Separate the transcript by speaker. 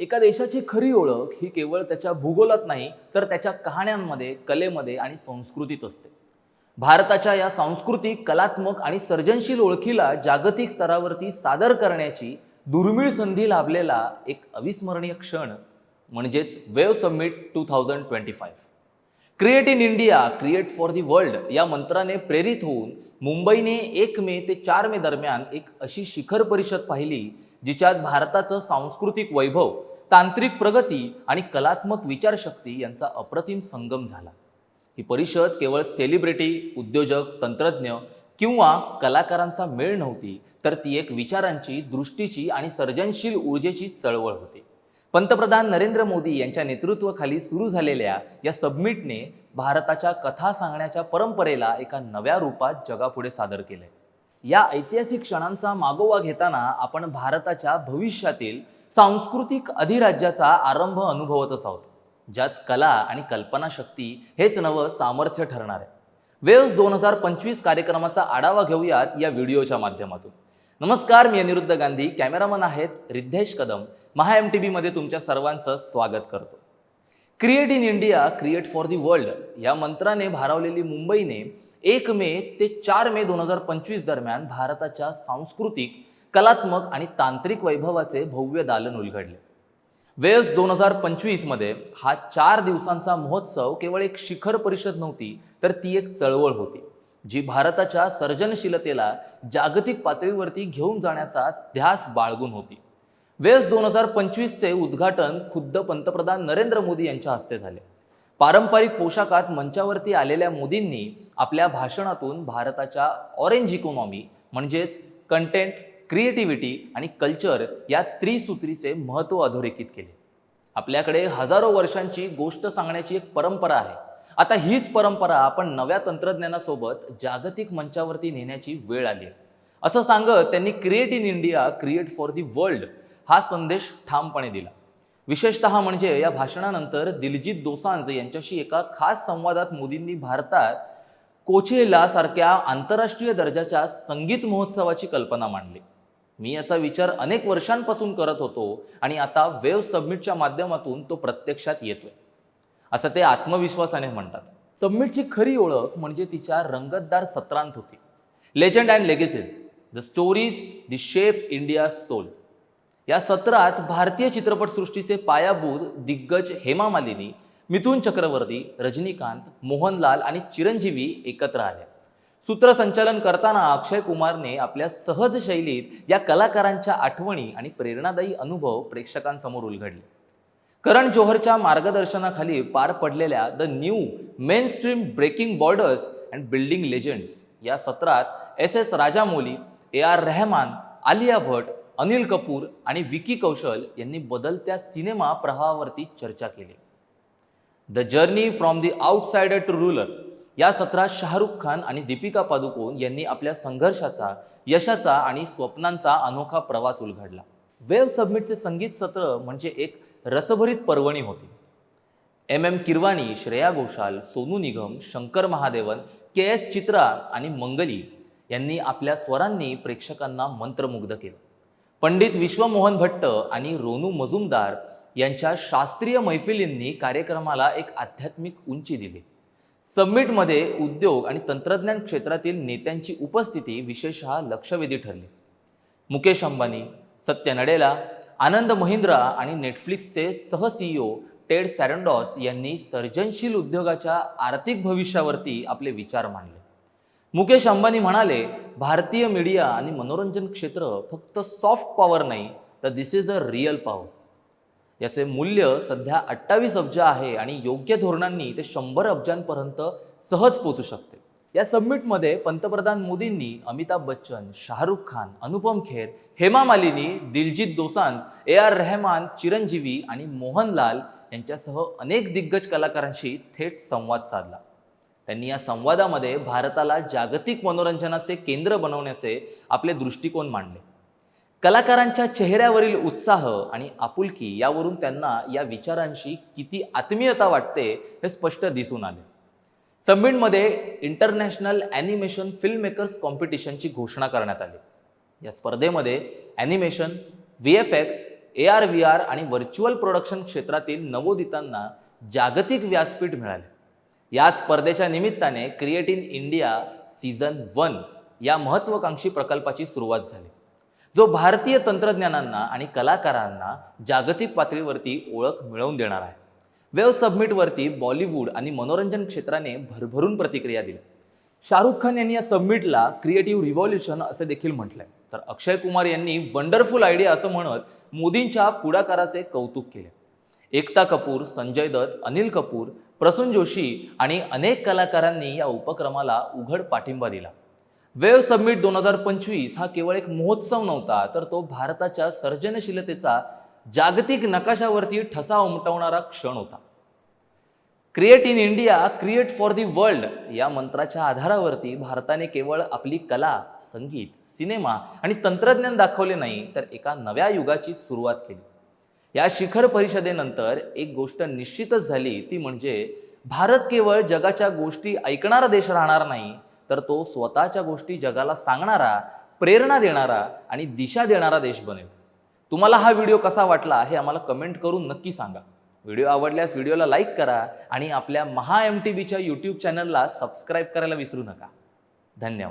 Speaker 1: एका देशाची खरी ओळख ही केवळ त्याच्या भूगोलात नाही तर त्याच्या कहाण्यांमध्ये कलेमध्ये आणि संस्कृतीत असते. भारताच्या या सांस्कृतिक कलात्मक आणि सर्जनशील ओळखीला जागतिक स्तरावरती सादर करण्याची दुर्मिळ संधी लाभलेला एक अविस्मरणीय क्षण म्हणजेच wave summit two thousand twenty five. Create in India create for the world या मंत्राने प्रेरित होऊन मुंबईने एक मे ते चार मे दरम्यान एक अशी शिखर परिषद पाहिली जिच्यात भारताचं सांस्कृतिक वैभव तांत्रिक प्रगती आणि कलात्मक विचारशक्ती यांचा अप्रतिम संगम झाला. ही परिषद केवळ सेलिब्रिटी उद्योजक तंत्रज्ञ किंवा कलाकारांचा मेळ नव्हती तर ती एक विचारांची दृष्टीची आणि सर्जनशील ऊर्जेची चळवळ होती. पंतप्रधान नरेंद्र मोदी यांच्या नेतृत्वाखाली सुरू झालेल्या या सबमिटने भारताच्या कथा सांगण्याच्या परंपरेला एका नव्या रूपात जगापुढे सादर केले. या ऐतिहासिक क्षणांचा मागोवा घेताना आपण भारताच्या भविष्यातील सांस्कृतिक अधिराज्याचा आरंभ अनुभवतच आहोत ज्यात कला आणि कल्पनाशक्ती हेच नवं सामर्थ्य ठरणार आहे. वेव्स दोन हजार पंचवीस कार्यक्रमाचा आढावा घेऊयात या व्हिडिओच्या माध्यमातून. नमस्कार मी अनिरुद्ध गांधी. कॅमेरामन आहेत रिद्धेश कदम. महा एम टी बीमध्ये तुमच्या सर्वांचं स्वागत करतो. Create in India create for the world या मंत्राने भारावलेली मुंबईने एक मे ते चार मे दोन हजार पंचवीस दरम्यान भारताच्या सांस्कृतिक कलात्मक आणि तांत्रिक वैभवाचे भव्य दालन उलगडले. वेल्स दोन हजार पंचवीसमध्ये हा चार दिवसांचा महोत्सव केवळ एक शिखर परिषद नव्हती तर ती एक चळवळ होती जी भारताच्या सर्जनशीलतेला जागतिक पातळीवरती घेऊन जाण्याचा ध्यास बाळगून होती. वेल्स दोन हजार पंचवीसचे उद्घाटन खुद्द पंतप्रधान नरेंद्र मोदी यांच्या हस्ते झाले. पारंपरिक पोशाखात मंचावरती आलेल्या मोदींनी आपल्या भाषणातून भारताच्या ऑरेंज इकॉनॉमी म्हणजेच कंटेंट क्रिएटिव्हिटी आणि कल्चर या त्रिसूत्रीचे महत्त्व अधोरेखित केले. आपल्याकडे हजारो वर्षांची गोष्ट सांगण्याची एक परंपरा आहे. आता हीच परंपरा आपण नव्या तंत्रज्ञानासोबत जागतिक मंचावरती नेण्याची वेळ आली आहे. असं सांगत त्यांनी create in India create for the world हा संदेश ठामपणे दिला. विशेषतः म्हणजे या भाषणानंतर दिलजित दोसांज यांच्याशी एका खास संवादात मोदींनी भारतात कोचेला सारख्या आंतरराष्ट्रीय दर्जाच्या संगीत महोत्सवाची कल्पना मांडली. मी याचा विचार अनेक वर्षांपासून करत होतो आणि आता वेव्ह सबमिटच्या माध्यमातून तो प्रत्यक्षात येतोय. असं ते आत्मविश्वासाने म्हणतात. सबमिटची खरी ओळख म्हणजे तिच्या रंगतदार सत्रांत होती. Legend and legacies the stories the shape India soul या सत्रात भारतीय चित्रपटसृष्टीचे पायाभूत दिग्गज हेमा मालिनी मिथुन चक्रवर्ती रजनीकांत मोहनलाल आणि चिरंजीवी एकत्र आले. सूत्रसंचालन करताना अक्षय कुमारने आपल्या सहज शैलीत या कलाकारांच्या आठवणी आणि प्रेरणादायी अनुभव प्रेक्षकांसमोर उलगडले. करण जोहरच्या मार्गदर्शनाखाली पार पडलेल्या the new mainstream breaking borders and building legends या सत्रात S S Rajamouli A R Rahman Alia Bhatt Anil Kapoor आणि विकी कौशल यांनी बदलत्या सिनेमा प्रवाहावरती चर्चा केली. The journey from the outsider to ruler या सत्रात शाहरुख खान आणि दीपिका पादुकोण यांनी आपल्या संघर्षाचा यशाचा आणि स्वप्नांचा अनोखा प्रवास उलगडला. वेव सबमिटचे संगीत सत्र म्हणजे एक रसभरीत पर्वणी होती. M M Keeravani Shreya Ghoshal Sonu Nigam Shankar Mahadevan K S Chithra आणि मंगली यांनी आपल्या स्वरांनी प्रेक्षकांना मंत्रमुग्ध केलं. पंडित विश्वमोहन भट्ट आणि रोनू मजुमदार यांच्या शास्त्रीय मैफिलींनी कार्यक्रमाला एक आध्यात्मिक उंची दिली. समिटमध्ये उद्योग आणि तंत्रज्ञान क्षेत्रातील नेत्यांची उपस्थिती विशेषतः लक्षवेधी ठरली. मुकेश अंबानी सत्य नडेला आनंद महिंद्रा आणि नेटफ्लिक्सचे सह सीईओ टेड सॅरंडॉस यांनी सर्जनशील उद्योगाच्या आर्थिक भविष्यावरती आपले विचार मांडले. मुकेश अंबानी म्हणाले भारतीय मीडिया आणि मनोरंजन क्षेत्र फक्त सॉफ्ट पॉवर नाही तर this is a real power याचे मूल्य सध्या अठ्ठावीस अब्ज आहे आणि योग्य धोरणांनी ते शंभर अब्जांपर्यंत सहज पोचू शकते. या समिटमध्ये पंतप्रधान मोदींनी अमिताभ बच्चन शाहरुख खान अनुपम खेर हेमा मालिनी दिलजित दोसांज ए आर रहमान चिरंजीवी आणि मोहनलाल यांच्यासह अनेक दिग्गज कलाकारांशी थेट संवाद साधला. त्यांनी या संवादामध्ये भारताला जागतिक मनोरंजनाचे केंद्र बनवण्याचे आपले दृष्टिकोन मांडले. कलाकारांच्या चेहऱ्यावरील उत्साह आणि आपुलकी यावरून त्यांना या विचारांशी किती आत्मीयता वाटते हे स्पष्ट दिसून आले. समिटमध्ये इंटरनॅशनल ॲनिमेशन फिल्म मेकर्स कॉम्पिटिशनची घोषणा करण्यात आली. या स्पर्धेमध्ये animation V F X A R V R आणि व्हर्च्युअल प्रोडक्शन क्षेत्रातील नवोदितांना जागतिक व्यासपीठ मिळाले. या स्पर्धेच्या निमित्ताने create in India season one या महत्त्वाकांक्षी प्रकल्पाची सुरुवात झाली. जो भारतीय तंत्रज्ञानांना आणि कलाकारांना जागतिक पातळीवरती ओळख मिळवून देणार आहे. वेव सबमिटवरती बॉलिवूड आणि मनोरंजन क्षेत्राने भरभरून प्रतिक्रिया दिली. शाहरुख खान यांनी या सबमिटला क्रिएटिव्ह रिव्हॉल्युशन असे देखील म्हटलंय. तर अक्षय कुमार यांनी वंडरफुल आयडिया असं म्हणत मोदींच्या पुढाकाराचे कौतुक केले. एकता कपूर संजय दत्त अनिल कपूर प्रसून जोशी आणि अनेक कलाकारांनी या उपक्रमाला उघड पाठिंबा दिला. वेव सबमिट दोन हजार पंचवीस हा केवळ एक महोत्सव नव्हता तर तो भारताच्या सर्जनशीलतेचा जागतिक नकाशावरती ठसा उमटवणारा क्षण होता. Create in India create for the world या मंत्राच्या आधारावरती भारताने केवळ आपली कला संगीत सिनेमा आणि तंत्रज्ञान दाखवले नाही तर एका नव्या युगाची सुरुवात केली. या शिखर परिषदेनंतर एक गोष्ट निश्चितच झाली ती म्हणजे भारत केवळ जगाच्या गोष्टी ऐकणारा देश राहणार नाही तर तो स्वतःच्या गोष्टी जगाला सांगणारा प्रेरणा देणारा आणि दिशा देणारा देश बनेल. तुम्हाला हा व्हिडिओ कसा वाटला हे आम्हाला कमेंट करून नक्की सांगा. व्हिडिओ आवडल्यास व्हिडिओला लाईक करा आणि आपल्या महा एम टी बीच्या यूट्यूब चॅनलला सबस्क्राईब करायला विसरू नका. धन्यवाद.